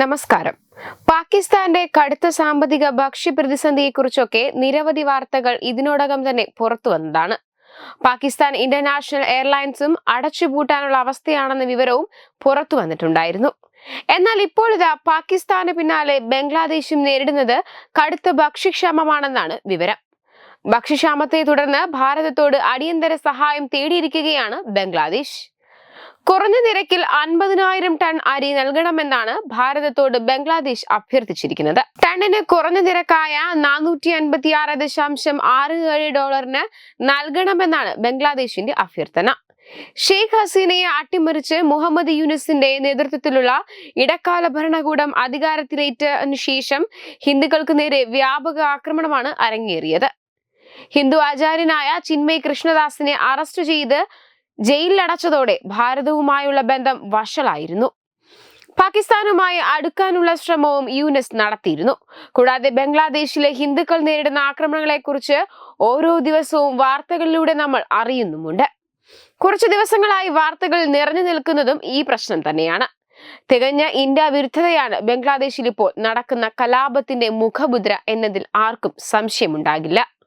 നമസ്കാരം. പാകിസ്ഥാന്റെ കടുത്ത സാമ്പത്തിക ഭക്ഷ്യ പ്രതിസന്ധിയെക്കുറിച്ചൊക്കെ നിരവധി വാർത്തകൾ ഇതിനോടകം തന്നെ പുറത്തു വന്നതാണ്. പാകിസ്ഥാൻ ഇന്റർനാഷണൽ എയർലൈൻസും അടച്ചുപൂട്ടാനുള്ള അവസ്ഥയാണെന്ന വിവരവും പുറത്തു വന്നിട്ടുണ്ടായിരുന്നു. എന്നാൽ ഇപ്പോൾ പാകിസ്ഥാന് പിന്നാലെ ബംഗ്ലാദേശും നേരിടുന്നത് കടുത്ത ഭക്ഷ്യക്ഷാമമാണെന്നാണ് വിവരം. ഭക്ഷ്യക്ഷാമത്തെ തുടർന്ന് ഭാരതത്തോട് അടിയന്തര സഹായം തേടിയിരിക്കുകയാണ് ബംഗ്ലാദേശ്. കുറഞ്ഞ നിരക്കിൽ അൻപതിനായിരം ടൺ അരി നൽകണമെന്നാണ് ഭാരതത്തോട് ബംഗ്ലാദേശ് അഭ്യർത്ഥിച്ചിരിക്കുന്നത്. ടണ്ണിന് കുറഞ്ഞ നിരക്കായ നാനൂറ്റി അൻപത്തി ആറ് ദശാംശം ആറ് ഏഴ് ഡോളറിന് നൽകണമെന്നാണ് ബംഗ്ലാദേശിന്റെ അഭ്യർത്ഥന. ഷെയ്ഖ് ഹസീനയെ അട്ടിമറിച്ച് മുഹമ്മദ് യൂനിസിന്റെ നേതൃത്വത്തിലുള്ള ഇടക്കാല ഭരണകൂടം അധികാരത്തിലേറ്റതിനു ശേഷം ഹിന്ദുക്കൾക്ക് നേരെ വ്യാപക ആക്രമണമാണ് അരങ്ങേറിയത്. ഹിന്ദു ആചാര്യനായ ചിന്മയ് കൃഷ്ണദാസിനെ അറസ്റ്റ് ചെയ്ത് ജയിലിലടച്ചതോടെ ഭാരതവുമായുള്ള ബന്ധം വഷളായിരുന്നു. പാകിസ്ഥാനുമായി അടുക്കാനുള്ള ശ്രമവും യുനെസ് നടത്തിയിരുന്നു. കൂടാതെ ബംഗ്ലാദേശിലെ ഹിന്ദുക്കൾ നേരിടുന്ന ആക്രമണങ്ങളെക്കുറിച്ച് ഓരോ ദിവസവും വാർത്തകളിലൂടെ നമ്മൾ അറിയുന്നുമുണ്ട്. കുറച്ചു ദിവസങ്ങളായി വാർത്തകൾ നിറഞ്ഞു നിൽക്കുന്നതും ഈ പ്രശ്നം തന്നെയാണ്. തികഞ്ഞ ഇന്ത്യ വിരുദ്ധതയാണ് ബംഗ്ലാദേശിൽ ഇപ്പോൾ നടക്കുന്ന കലാപത്തിന്റെ മുഖമുദ്ര എന്നതിൽ ആർക്കും സംശയമുണ്ടാകില്ല.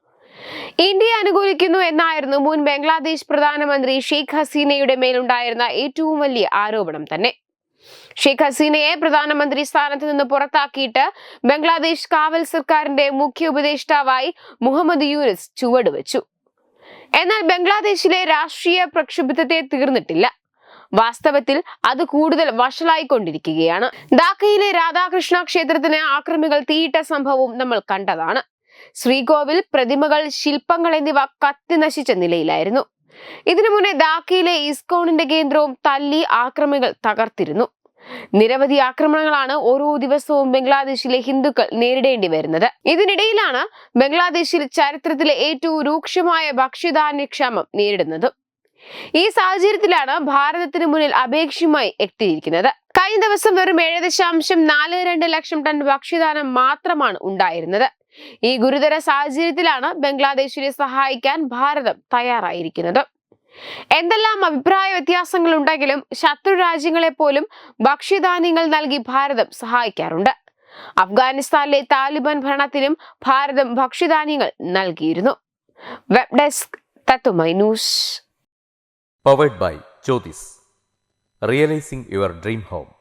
ഇന്ത്യയെ അനുകൂലിക്കുന്നു എന്നായിരുന്നു മുൻ ബംഗ്ലാദേശ് പ്രധാനമന്ത്രി ഷെയ്ഖ് ഹസീനയുടെ മേലുണ്ടായിരുന്ന ഏറ്റവും വലിയ ആരോപണം തന്നെ. ഷെയ്ഖ് ഹസീനയെ പ്രധാനമന്ത്രി സ്ഥാനത്ത് നിന്ന് പുറത്താക്കിയിട്ട് ബംഗ്ലാദേശ് കാവൽ സർക്കാരിന്റെ മുഖ്യ ഉപദേഷ്ടാവായി മുഹമ്മദ് യൂനിസ് ചുവടുവെച്ചു. എന്നാൽ ബംഗ്ലാദേശിലെ രാഷ്ട്രീയ പ്രക്ഷുബ്ധത്തെ തീർന്നിട്ടില്ല. വാസ്തവത്തിൽ അത് കൂടുതൽ വഷളായിക്കൊണ്ടിരിക്കുകയാണ്. ധാക്കയിലെ രാധാകൃഷ്ണ ക്ഷേത്രത്തിന് ആക്രമികൾ തീയിട്ട സംഭവവും നമ്മൾ കണ്ടതാണ്. ശ്രീകോവിൽ പ്രതിമകൾ ശില്പങ്ങൾ എന്നിവ കത്തി നശിച്ച നിലയിലായിരുന്നു. ഇതിനു മുന്നേ ധാക്കയിലെ ഇസ്കോണിന്റെ കേന്ദ്രവും തല്ലി ആക്രമികൾ തകർത്തിരുന്നു. നിരവധി ആക്രമണങ്ങളാണ് ഓരോ ദിവസവും ബംഗ്ലാദേശിലെ ഹിന്ദുക്കൾ നേരിടേണ്ടി വരുന്നത്. ഇതിനിടയിലാണ് ബംഗ്ലാദേശിൽ ചരിത്രത്തിലെ ഏറ്റവും രൂക്ഷമായ ഭക്ഷ്യധാന്യക്ഷാമം നേരിടുന്നത്. ഈ സാഹചര്യത്തിലാണ് ഭാരതത്തിന് മുന്നിൽ അപേക്ഷയുമായി എത്തിയിരിക്കുന്നത്. കഴിഞ്ഞ ദിവസം വെറും ഏഴ് ദശാംശം നാല് രണ്ട് ലക്ഷം ടൺ ഭക്ഷ്യധാനം മാത്രമാണ് ഉണ്ടായിരുന്നത്. ഈ ഗുരുതര സാഹചര്യത്തിലാണ് ബംഗ്ലാദേശിനെ സഹായിക്കാൻ ഭാരതം തയ്യാറായിരിക്കുന്നത്. എന്തെല്ലാം അഭിപ്രായ വ്യത്യാസങ്ങൾ ഉണ്ടെങ്കിലും ശത്രു രാജ്യങ്ങളെ പോലും ഭക്ഷ്യധാന്യങ്ങൾ നൽകി ഭാരതം സഹായിക്കാറുണ്ട്. അഫ്ഗാനിസ്ഥാനിലെ താലിബാൻ ഭരണത്തിനും ഭാരതം ഭക്ഷ്യധാന്യങ്ങൾ നൽകിയിരുന്നു. വെബ് ഡെസ്ക് തത്തുമൈ news. Powered by Jyothis realising your dream home